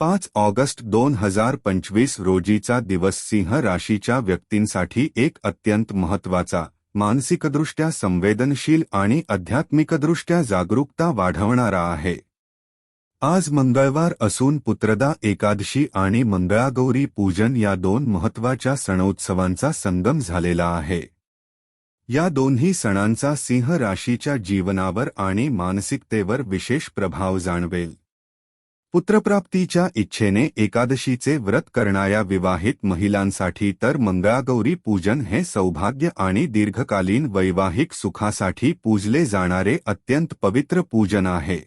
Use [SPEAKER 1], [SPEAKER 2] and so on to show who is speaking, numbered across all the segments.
[SPEAKER 1] पाच ऑगस्ट दोन हजार पंचवीस रोजीचा दिवस सिंह राशीच्या व्यक्तींसाठी एक अत्यंत महत्त्वाचा मानसिकदृष्ट्या संवेदनशील आणि आध्यात्मिकदृष्ट्या जागरूकता वाढवणारा आहे. आज मंगळवार असून पुत्रदा एकादशी आणि मंगळागौरी पूजन या दोन महत्त्वाच्या सणोत्सवांचा संगम झालेला आहे. या दोन्ही सणांचा सिंह राशीच्या जीवनावर आणि मानसिकतेवर विशेष प्रभाव जाणवेल. पुत्रप्राप्तीच्या इच्छेने एकादशीचे व्रत करणाऱ्या विवाहित महिलांसाठी तर मंगळागौरी पूजन हे सौभाग्य आणि दीर्घकालीन वैवाहिक सुखासाठी पूजले जाणारे अत्यंत पवित्र पूजन आहे.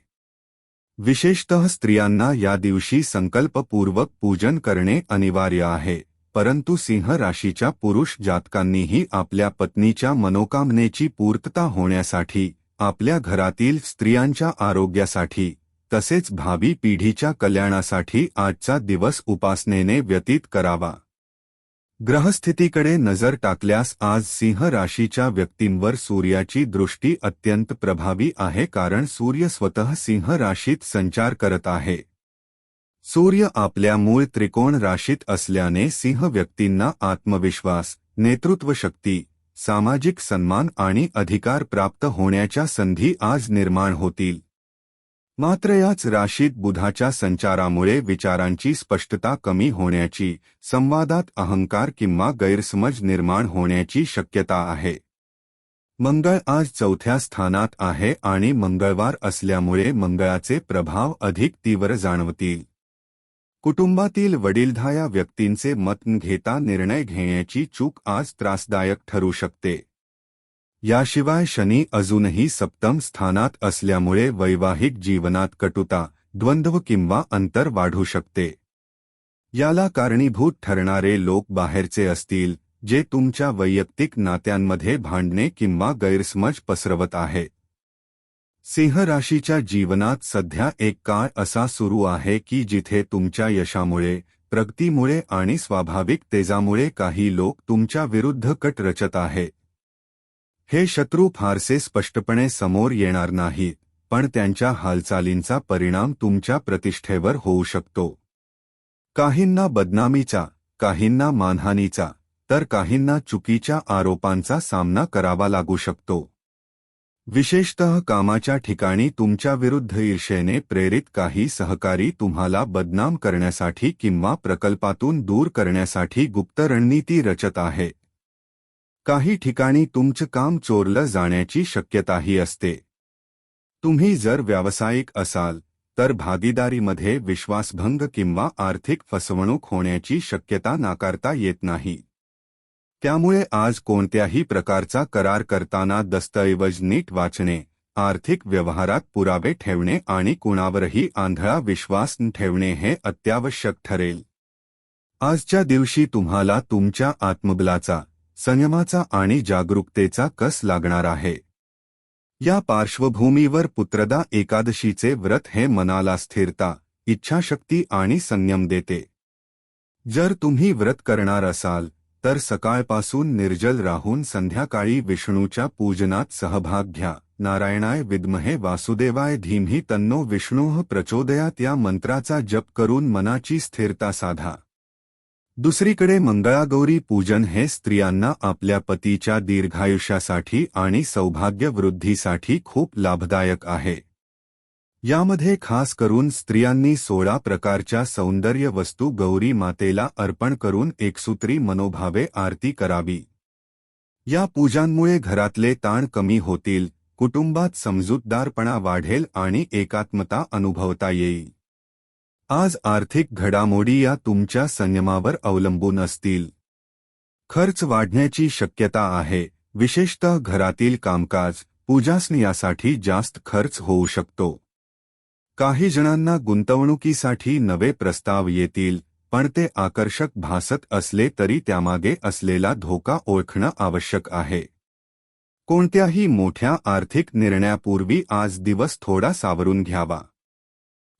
[SPEAKER 1] विशेषतः स्त्रियांना या दिवशी संकल्पपूर्वक पूजन करणे अनिवार्य आहे परंतु सिंह राशीच्या पुरुष जातकांनीही आपल्या पत्नीच्या मनोकामनेची पूर्तता होण्यासाठी आपल्या घरातील स्त्रियांच्या आरोग्यासाठी तसेच भावी पिढीच्या कल्याणासाठी आजचा दिवस उपासनेने व्यतीत करावा. ग्रहस्थितीकडे नजर टाकल्यास आज सिंह राशीच्या व्यक्तींवर सूर्याची दृष्टी अत्यंत प्रभावी आहे कारण सूर्य स्वतः सिंह राशीत संचार करत आहे. सूर्य आपल्या मूळ त्रिकोण राशीत असल्याने सिंह व्यक्तींना आत्मविश्वास नेतृत्व शक्ती सामाजिक सन्मान आणि अधिकार प्राप्त होण्याच्या संधी आज निर्माण होतील. मात्र याच राशीत बुधाच्या संचारामुळे विचारांची स्पष्टता कमी होण्याची संवादात अहंकार किंवा गैरसमज निर्माण होण्याची शक्यता आहे. मंगळ आज चौथ्या स्थानात आहे आणि मंगळवार असल्यामुळे मंगळाचे प्रभाव अधिक तीव्र जाणवतील. कुटुंबातील वडीलधाया व्यक्तींचे मत घेता निर्णय घेण्याची चूक आज त्रासदायक ठरू शकते. याशिवाय शनी अजूनही सप्तम स्थानात असल्यामुळे वैवाहिक जीवनात कटुता, द्वंद्व किंवा अंतर वाढू शकते. याला कारणीभूत ठरणारे लोक बाहेरचे असतील, जे तुमच्या वैयक्तिक नात्यांमध्ये भांडणे किंवा गैरसमज पसरवत आहेत सिंह राशीच्या जीवनात सध्या एक काळ असा सुरू आहे की जिथे तुमच्या यशामुळे, प्रगतीमुळे आणि स्वाभाविक तेजामुळे काही लोक तुमच्या विरुद्ध कट रचत आहेत हे शत्रू फारसे स्पष्टपणे समोर येणार नाही पण त्यांच्या हालचालींचा परिणाम तुमच्या प्रतिष्ठेवर होऊ शकतो. काहींना बदनामीचा काहींना मानहानीचा तर काहींना चुकीच्या आरोपांचा सामना करावा लागू शकतो. विशेषतः कामाच्या ठिकाणी तुमच्या विरुद्ध ईर्षेने प्रेरित काही सहकारी तुम्हाला बदनाम करण्यासाठी किंवा प्रकल्पातून दूर करण्यासाठी गुप्त रणनीती रचत आहे. काही ठिकाणी तुमचं काम चोरलं जाण्याची शक्यताही असते. तुम्ही जर व्यावसायिक असाल तर भागीदारीमध्ये विश्वासभंग किंवा आर्थिक फसवणूक होण्याची शक्यता नाकारता येत नाही. त्यामुळे आज कोणत्याही प्रकारचा करार करताना दस्तऐवज नीट वाचणे आर्थिक व्यवहारात पुरावे ठेवणे आणि कुणावरही आंधळा विश्वास ठेवणे हे अत्यावश्यक ठरेल. आजच्या दिवशी तुम्हाला तुमच्या आत्मबलाचा संयमाचा आणि जागरूकतेचा कस लागणार आहे? या पार्श्वभूमीवर पुत्रदा एकादशीचे व्रत हे मनाला स्थिरता इच्छाशक्ती आणि संयम देते. जर तुम्ही व्रत करणार असाल तर सकाळपासून निर्जल राहून संध्याकाळी विष्णूच्या पूजनात सहभाग घ्या. नारायणाय विद्महे वासुदेवाय धीमही तन्नो विष्णू प्रचोदयात या मंत्राचा जप करून मनाची स्थिरता साधा. दुसरीकडे मंगळागौरी पूजन हे स्त्रियांना आपल्या पतीच्या दीर्घायुष्यासाठी आणि सौभाग्यवृद्धीसाठी खूप लाभदायक आहे. यामध्ये खास करून स्त्रियांनी सोळा प्रकारच्या सौंदर्य वस्तू गौरी मातेला अर्पण करून एकसूत्री मनोभावे आरती करावी. या पूजांमुळे घरातले ताण कमी होतील कुटुंबात समजूतदारपणा वाढेल आणि एकात्मता अनुभवता येईल. आज आर्थिक घडामोडी या तुमच्या संयमावर अवलंबून असतील. खर्च वाढण्याची शक्यता आहे विशेषतः घरातील कामकाज पूजासनियासाठी जास्त खर्च होऊ शकतो. काही जणांना गुंतवणुकीसाठी नवे प्रस्ताव येतील पण ते आकर्षक भासत असले तरी त्यामागे असलेला धोका ओळखणं आवश्यक आहे. कोणत्याही मोठ्या आर्थिक निर्णयापूर्वी आज दिवस थोडा सावरून घ्यावा.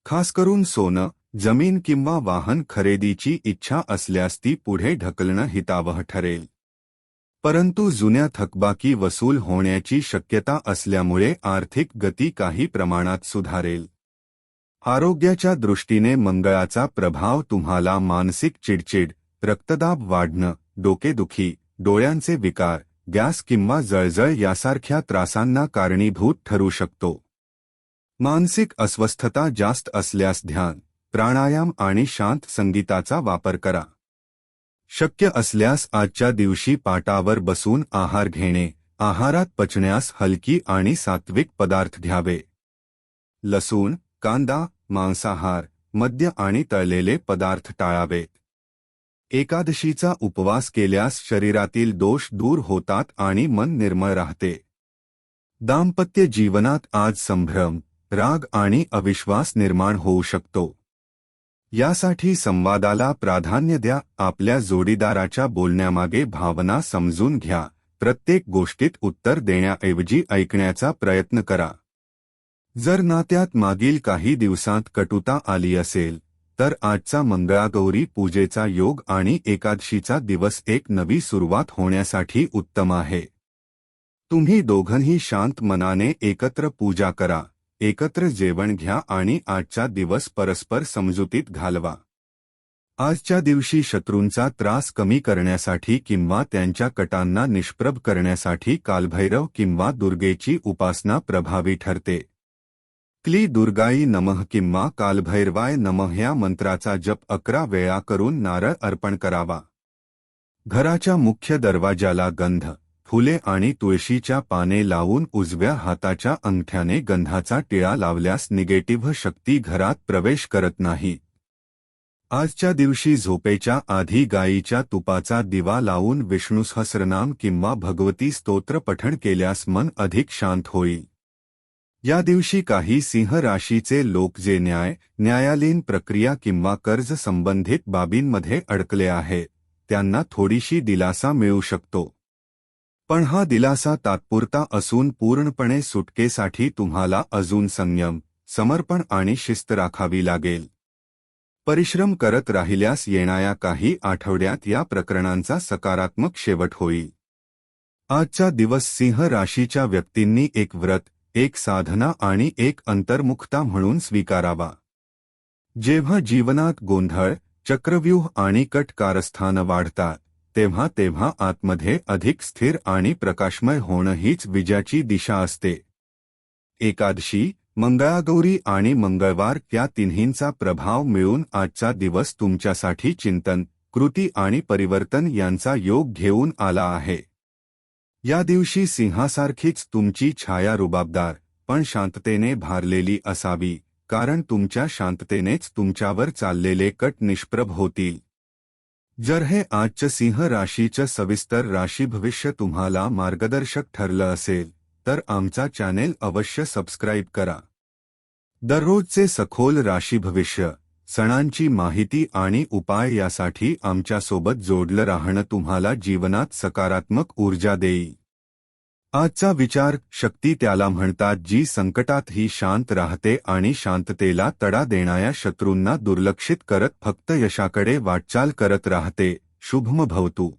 [SPEAKER 1] खास करून सोनं जमीन किंवा वाहन खरेदीची इच्छा असल्यास ती पुढे ढकलणं हितावह ठरेल. परंतु जुन्या थकबाकी वसूल होण्याची शक्यता असल्यामुळे आर्थिक गती काही प्रमाणात सुधारेल. आरोग्याच्या दृष्टीने मंगळाचा प्रभाव तुम्हाला मानसिक चिडचिड रक्तदाब वाढणं डोकेदुखी डोळ्यांचे विकार गॅस किंवा जळजळ यासारख्या त्रासांना कारणीभूत ठरू शकतो. मानसिक अस्वस्थता जास्त असल्यास ध्यान प्राणायाम आणि शांत संगीताचा वापर करा. शक्य असल्यास आजच्या दिवशी पाटावर बसून आहार घेणे आहारात पचण्यास हलकी आणि सात्विक पदार्थ घ्यावे. लसूण कांदा मांसाहार मद्य आणि तळलेले पदार्थ टाळावेत. एकादशीचा उपवास केल्यास शरीरातील दोष दूर होतात आणि मन निर्मळ राहते. दाम्पत्य जीवनात आज संभ्रम राग आणि अविश्वास निर्माण होऊ शकतो. यासाठी संवादाला प्राधान्य द्या आपल्या जोडीदाराच्या बोलण्यामागे भावना समजून घ्या प्रत्येक गोष्टीत उत्तर देण्याऐवजी ऐकण्याचा प्रयत्न करा. जर नात्यात मागील काही दिवसांत कटुता आली असेल तर आजचा मंगळागौरी पूजेचा योग आणि एकादशीचा दिवस एक नवी सुरुवात होण्यासाठी उत्तम आहे. तुम्ही दोघंही शांत मनाने एकत्र पूजा करा. एकत्र जेवण घ्या आणि आजचा दिवस परस्पर समजुतीत घालवा. आजच्या दिवशी शत्रूंचा त्रास कमी करण्यासाठी किंवा त्यांच्या कटांना निष्प्रभ करण्यासाठी कालभैरव किंवा दुर्गेची उपासना प्रभावी ठरते. क्ली दुर्गाई नमः किंवा कालभैरवाय नमः या मंत्राचा जप अकरा वेळा करून नारळ अर्पण करावा. घराच्या मुख्य दरवाजाला गंध. फुले आणि तुळशीच्या पाने लावून उजव्या हाताच्या अंगठ्याने गंधाचा टिळा लावल्यास निगेटिव्ह शक्ती घरात प्रवेश करत नाही. आजच्या दिवशी झोपेच्या आधी गायीच्या तुपाचा दिवा लावून विष्णुसहस्रनाम किंवा भगवती स्तोत्र पठण केल्यास मन अधिक शांत होईल. या दिवशी काही सिंह राशीचे लोक जे न्याय न्यायालयीन प्रक्रिया किंवा कर्ज संबंधित बाबींमध्ये अडकले आहे त्यांना थोडीशी दिलासा मिळू शकतो. पण हा दिलासा तात्पुरता असून पूर्णपणे सुटकेसाठी तुम्हाला अजून संयम समर्पण आणि शिस्त राखावी लागेल. परिश्रम करत राहिल्यास येणाऱ्या काही आठवड्यात या प्रकरणांचा सकारात्मक शेवट होईल. आजचा दिवस सिंह राशीच्या व्यक्तींनी एक व्रत एक साधना आणि एक अंतर्मुखता म्हणून स्वीकारावा. जेव्हा जीवनात गोंधळ चक्रव्यूह आणि कट कारस्थानं वाढतात तेव्हा तेव्हा आतमध्ये अधिक स्थिर आणि प्रकाशमय होणं हीच विजयाची दिशा असते. एकादशी मंगळागौरी आणि मंगळवार या तिन्हींचा प्रभाव मिळून आजचा दिवस तुमच्यासाठी चिंतन कृती आणि परिवर्तन यांचा योग घेऊन आला आहे. या दिवशी सिंहासारखीच तुमची छाया रुबाबदार पण शांततेने भारलेली असावी कारण तुमच्या शांततेनेच तुमच्यावर चाललेले कट निष्प्रभ होतील. जर हे आजचं सिंह राशीचं सविस्तर राशी भविष्य तुम्हाला मार्गदर्शक ठरलं असेल तर आमचा चॅनेल अवश्य सबस्क्राईब करा. दररोजचे सखोल राशी भविष्य सणांची माहिती आणि उपाय यासाठी आमच्यासोबत जोडलं राहणं तुम्हाला जीवनात सकारात्मक ऊर्जा देईल. आजचा विचार शक्ती त्याला म्हणतात जी संकटातही शांत राहते आणि शांततेला तडा देणाऱ्या शत्रूंना दुर्लक्षित करत फक्त यशाकडे वाटचाल करत राहते. शुभम भवतू.